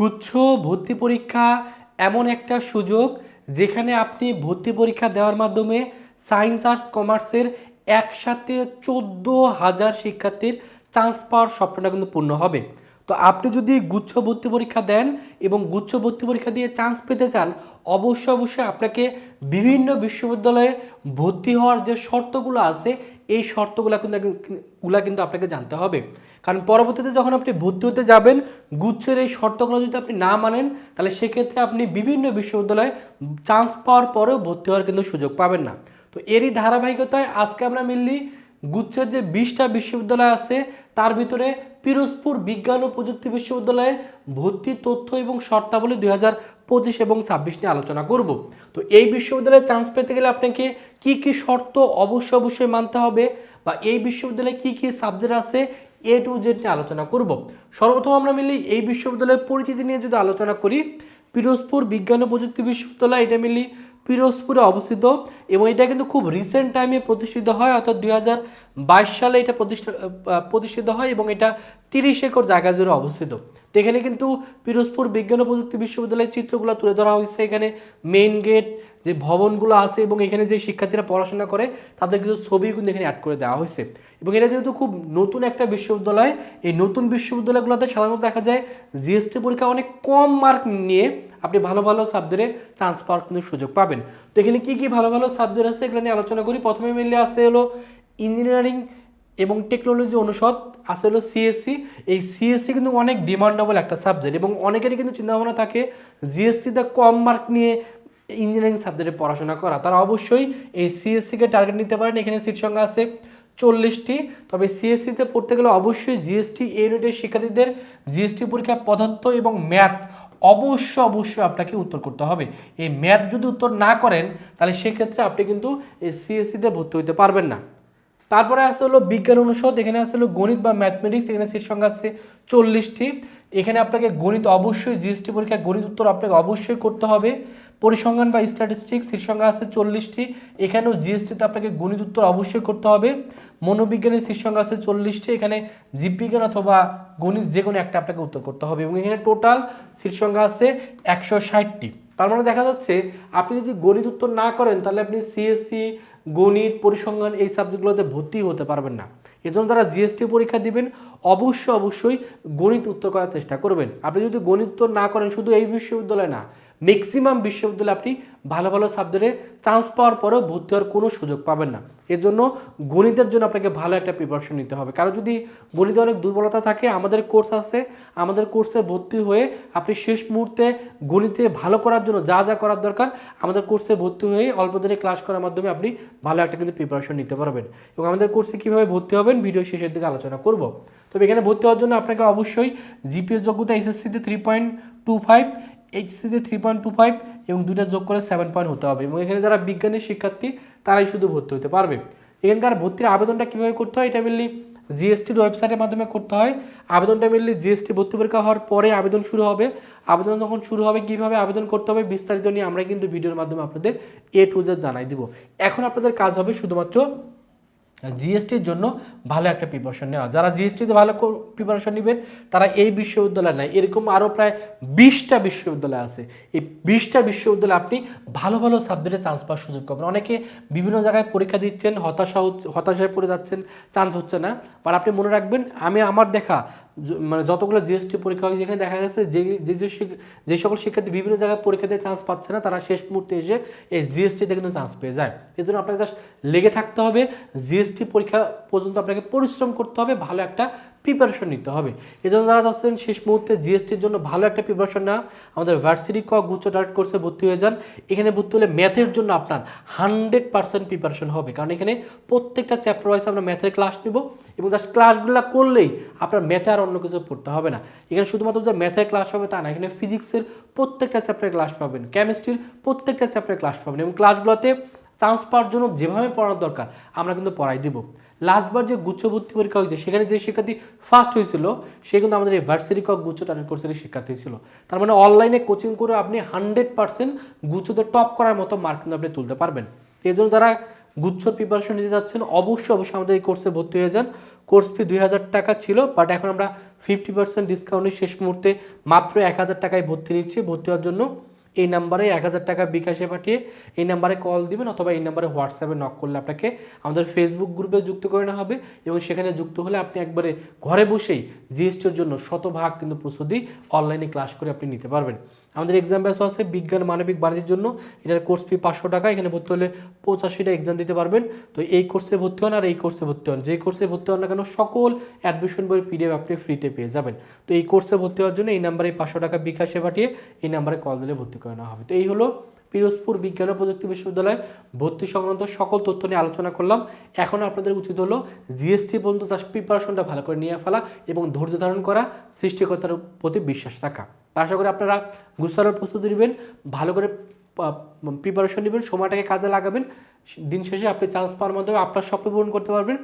গুচ্ছ ভর্তি পরীক্ষা এমন একটা সুযোগ যেখানে আপনি ভর্তি পরীক্ষা দেওয়ার মাধ্যমে সায়েন্স, আর্টস, কমার্সের একসাথে চোদ্দ হাজার শিক্ষার্থীর চান্স পাওয়ার স্বপ্নটা কিন্তু পূর্ণ হবে। তো আপনি যদি গুচ্ছ ভর্তি পরীক্ষা দেন এবং গুচ্ছ ভর্তি পরীক্ষা দিয়ে চান্স পেতে চান, অবশ্যই অবশ্যই আপনাকে বিভিন্ন বিশ্ববিদ্যালয়ে ভর্তি হওয়ার যে শর্তগুলো আছে, এই শর্তগুলো কিন্তু গুলা কিন্তু আপনাকে জানতে হবে। কারণ পরবর্তীতে যখন আপনি ভর্তি হতে যাবেন, গুচ্ছের এই শর্তগুলো যদি আপনি না মানেন, তাহলে সেক্ষেত্রে আপনি বিভিন্ন বিশ্ববিদ্যালয়ে চান্স পাওয়ার পরেও ভর্তি হওয়ার কিন্তু সুযোগ পাবেন না। তো এরই ধারাবাহিকতায় আজকে আমরা মিললি গুচ্ছের যে বিশটা বিশ্ববিদ্যালয় আছে, তার ভিতরে পিরোজপুর বিজ্ঞান ও প্রযুক্তি বিশ্ববিদ্যালয়ে ভর্তি তথ্য এবং শর্তাবলী দুই হাজার পঁচিশ এবং ছাব্বিশ নিয়ে আলোচনা করব। তো এই বিশ্ববিদ্যালয়ে চান্স পেতে গেলে আপনাকে কি কি শর্ত অবশ্যই অবশ্যই মানতে হবে বা এই বিশ্ববিদ্যালয়ে কি কি সাবজেক্ট আছে এ টু জেড নিয়ে আলোচনা করব। সর্বপ্রথম আমরা মিলি এই বিশ্ববিদ্যালয়ের পরিচিতি নিয়ে যদি আলোচনা করি, পিরোজপুর বিজ্ঞান ও প্রযুক্তি বিশ্ববিদ্যালয়, এটা মিলি পিরোজপুরে অবস্থিত এবং এটা কিন্তু খুব রিসেন্ট টাইমে প্রতিষ্ঠিত হয়, অর্থাৎ দু হাজার বাইশ সালে এটা প্রতিষ্ঠা প্রতিষ্ঠিত হয় এবং এটা তিরিশ একর জায়গা জুড়ে অবস্থিত। এখানে কিন্তু পিরোজপুর বিজ্ঞান ও প্রযুক্তি বিশ্ববিদ্যালয়ের চিত্রগুলো তুলে ধরা হয়েছে। এখানে মেইন গেট যে ভবনগুলো আছে এবং এখানে যে শিক্ষার্থীরা পড়াশোনা করে, তাদের কিছু ছবি কিন্তু এখানে অ্যাড করে দেওয়া হয়েছে। এবং এটা যেহেতু খুব নতুন একটা বিশ্ববিদ্যালয়, এই নতুন বিশ্ববিদ্যালয়গুলোতে সাধারণত দেখা যায় জিএসটি পরীক্ষা অনেক কম মার্ক নিয়ে আপনি ভালো ভালো সাবজেক্টে চান্স পাওয়ার কিন্তু সুযোগ পাবেন। তো এখানে কী কী ভালো ভালো সাবজেক্ট আছে এগুলো নিয়ে আলোচনা করি। প্রথমে মেনলি আছে হলো ইঞ্জিনিয়ারিং এবং টেকনোলজি অনুষদ, আছে হলো সিএসসি এই সিএসসি কিন্তু অনেক ডিমান্ডেবল একটা সাবজেক্ট এবং অনেকেরই কিন্তু চিন্তাভাবনা থাকে জিএসটিতে কম মার্ক নিয়ে ইঞ্জিনিয়ারিং সাবজেক্টে পড়াশোনা করা। তারা অবশ্যই এই সিএসসিকে টার্গেট নিতে পারেন। এখানে সিট সংখ্যা আছে চল্লিশটি। তবে সিএসসিতে পড়তে গেলে অবশ্যই জিএসটি ইউনিটের শিক্ষার্থীদের জিএসটি পরীক্ষা, পদার্থ এবং ম্যাথ অবশ্য অবশ্যই আপনাকে উত্তর করতে হবে। এই ম্যাথ যদি উত্তর না করেন, তাহলে সেক্ষেত্রে আপনি কিন্তু এই সিএসসিতে ভর্তি হতে পারবেন না। তারপরে আছে হলো বিজ্ঞান অনুষদ, এখানে আছে হলো গণিত বা ম্যাথমেটিক্স এখানে সিট সংখ্যা আছে চল্লিশটি। এখানে আপনাকে গণিত অবশ্যই জিএসটি পরীক্ষায় গণিত উত্তর আপনাকে অবশ্যই করতে হবে। পরিসংখ্যান বা স্ট্যাটিস্টিক্স সিট সংখ্যা আছে চল্লিশটি। এখানেও জিএসটিতে আপনাকে গণিত উত্তর অবশ্যই করতে হবে। মনোবিজ্ঞানের সংখ্যা আছে চল্লিশটি। এখানে জীববিজ্ঞান অথবা গণিত যে কোনো একটা আপনাকে উত্তর করতে হবে এবং এখানে টোটাল সংখ্যা আছে একশো ষাটটি। তার মানে দেখা যাচ্ছে আপনি যদি গণিত উত্তর না করেন, তাহলে আপনি সিএসসি গণিত, পরিসংখ্যান এই সাবজেক্টগুলোতে ভর্তি হতে পারবেন না। এজন্য যারা জিএসটি পরীক্ষা দিবেন। অবশ্যই অবশ্যই গণিত উত্তর করার চেষ্টা করবেন। আপনি যদি গণিত উত্তর না করেন, শুধু এই বিশ্ববিদ্যালয়ে না ম্যাক্সিমাম বিশ্ববিদ্যালয়ে আপনি ভালো ভালো সাবজেক্টে চান্স পাওয়ার পরেও ভর্তি হওয়ার কোনো সুযোগ পাবেন না। এর জন্য গণিতের জন্য আপনাকে ভালো একটা প্রিপারেশন নিতে হবে। কারণ যদি গণিতে অনেক দুর্বলতা থাকে, আমাদের কোর্স আছে, আমাদের কোর্সে ভর্তি হয়ে আপনি শেষ মুহূর্তে গণিতে ভালো করার জন্য যা যা করার দরকার, আমাদের কোর্সে ভর্তি হয়ে অল্প দিনে ক্লাস করার মাধ্যমে আপনি ভালো একটা কিন্তু প্রিপারেশন নিতে পারবেন। এবং আমাদের কোর্সে কীভাবে ভর্তি হবেন ভিডিও শেষের দিকে আলোচনা করব। তবে এখানে ভর্তি হওয়ার জন্য আপনাকে অবশ্যই জিপিএস যোগ্যতা এসএসসিতে থ্রি পয়েন্ট টু ফাইভ এইচসিতে থ্রি পয়েন্ট টু ফাইভ এবং দুইটা যোগ করে সেভেন পয়েন্ট হতে হবে এবং এখানে যারা বিজ্ঞানের শিক্ষার্থী, তারাই শুধু ভর্তি হতে পারবে। এখানকার ভর্তির আবেদনটা কীভাবে করতে হয়? এটা মেনলি জিএসটির ওয়েবসাইটের মাধ্যমে করতে হয়। আবেদনটা মেনলি জিএসটি ভর্তি পরীক্ষা হওয়ার পরে আবেদন শুরু হবে। আবেদন যখন শুরু হবে, কীভাবে আবেদন করতে হবে বিস্তারিত নিয়ে আমরা কিন্তু ভিডিওর মাধ্যমে আপনাদের এ টু জেড জানাই দিব। এখন আপনাদের কাজ হবে শুধুমাত্র জিএসটির জন্য ভালো একটা প্রিপারেশন নেওয়া। যারা জিএসটিতে ভালো প্রিপারেশন নেবেন, তারা এই বিশ্ববিদ্যালয় নেয় এরকম আরও প্রায় বিশটা বিশ্ববিদ্যালয় আছে। এই বিশটা বিশ্ববিদ্যালয়ে আপনি ভালো ভালো সাবজেক্টে চান্স পাওয়ার সুযোগ পাবেন। অনেকে বিভিন্ন জায়গায় পরীক্ষা দিচ্ছেন, হতাশা হতাশায় পড়ে যাচ্ছেন চান্স হচ্ছে না। বাট আপনি মনে রাখবেন, আমি, আমার দেখা মানে যতগুলো জিএসটি পরীক্ষা হয় যেখানে দেখা গেছে যে যে যে যে সকল শিক্ষার্থী বিভিন্ন জায়গায় পরীক্ষাতে চান্স পাচ্ছে না, তারা শেষ মুহূর্তে এসে এই জিএসটিতে কিন্তু চান্স পেয়ে যায়। এই জন্য আপনাকে জাস্ট লেগে থাকতে হবে, জিএসটি পরীক্ষা পর্যন্ত আপনাকে পরিশ্রম করতে হবে, ভালো একটা প্রিপারেশন নিতে হবে। এই জন্য যারা চাচ্ছেন শেষ মুহূর্তে জিএসটির জন্য ভালো একটা প্রিপারেশন নেওয়া, আমাদের ভার্সিটি ক গুচ্ছ ডাইরেক্ট কোর্সে ভর্তি হয়ে যান। এখানে ভর্তি হলে ম্যাথের জন্য আপনার হান্ড্রেড পার্সেন্ট প্রিপারেশন হবে, কারণ এখানে প্রত্যেকটা চ্যাপ্টার ওয়াইজ আমরা ম্যাথের ক্লাস নিব। এবং জাস্ট ক্লাসগুলো করলেই আপনার ম্যাথে আর অন্য কিছু পড়তে হবে না। এখানে শুধুমাত্র যে ম্যাথের ক্লাস হবে তা না, এখানে ফিজিক্সের প্রত্যেকটা চ্যাপ্টারে ক্লাস পাবেন কেমিস্ট্রির প্রত্যেকটা চ্যাপ্টারে ক্লাস পাবেন এবং ক্লাসগুলোতে চান্স পাওয়ার জন্য যেভাবে পড়ানোর দরকার, আমরা কিন্তু পড়াই দিব। লাস্টবার যে গুচ্ছ ভর্তি পরীক্ষা হয়েছে, সেখানে যে শিক্ষার্থী ফার্স্ট হয়েছিল, সে কিন্তু আমাদের এই ভার্সিটি কক গুচ্ছ টার্গেট কোর্সের শিক্ষার্থী ছিল। তার মানে অনলাইনে কোচিং করে আপনি হান্ড্রেড পার্সেন্ট গুচ্ছতে টপ করার মতো মার্ক কিন্তু আপনি তুলতে পারবেন। এই জন্য যারা গুচ্ছর প্রিপারেশন নিতে যাচ্ছেন, অবশ্যই অবশ্যই আমাদের এই কোর্সে ভর্তি হয়ে যান। কোর্স ফি দুই হাজার টাকা ছিল বাট এখন আমরা ফিফটি পার্সেন্ট ডিসকাউন্টের শেষ মুহূর্তে মাত্র এক হাজার টাকায় ভর্তি নিচ্ছি। ভর্তি হওয়ার জন্য এই নাম্বারে এক হাজার টাকা বিকাশে পাঠিয়ে এই নাম্বারে কল দিবেন অথবা এই নাম্বারে হোয়াটসঅ্যাপে নক করলে আপনাকে আমাদের ফেসবুক গ্রুপে যুক্ত করে নেওয়া হবে এবং সেখানে যুক্ত হলে আপনি একবারে ঘরে বসেই জিএসটির জন্য শতভাগ কিন্তু প্রস্তুতি অনলাইনে ক্লাস করে আপনি নিতে পারবেন। আমাদের এক্সাম ব্যাসও আছে, বিজ্ঞান, মানবিক বাণিজ্যের জন্য। এটার কোর্স ফি পাঁচশো টাকা, এখানে ভর্তি হলে পঁচাশিটা এক্সাম দিতে পারবেন। তো এই কোর্সে ভর্তি হন আর এই কোর্সে ভর্তি হন। যে কোর্সে ভর্তি হন না কেন, সকল অ্যাডমিশন বই পিডিএফ আপনি ফ্রিতে পেয়ে যাবেন। তো এই কোর্সে ভর্তি হওয়ার জন্য এই নাম্বারে পাঁচশো টাকা বিকাশে পাঠিয়ে এই নাম্বারে কল দিলে ভর্তি করে নেওয়া হবে। তো এই হলো পিরোজপুর বিজ্ঞান ও প্রযুক্তি বিশ্ববিদ্যালয় ভর্তি সংক্রান্ত সকল তথ্য নিয়ে আলোচনা করলাম। এখন আপনাদের উচিত হলো জিএসটি পর্যন্ত তার প্রিপারেশনটা ভালো করে নিয়ে ফেলা এবং ধৈর্য ধারণ করা, সৃষ্টিকর্তার প্রতি বিশ্বাস রাখা। আশা করি আপনারা গুসার প্রস্তুতি নেবেন, ভালো করে প্রিপারেশন নেবেন, সময়টাকে কাজে লাগাবেন। দিন শেষে আপনি চান্স পাওয়ার মাধ্যমে আপনার স্বপ্ন পূরণ করতে পারবেন,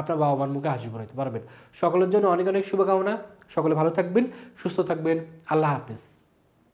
আপনার বাবা মার মুখে হাসি পড়াইতে পারবেন। সকলের জন্য অনেক অনেক শুভকামনা, সকলে ভালো থাকবেন, সুস্থ থাকবেন, আল্লাহ হাফেজ।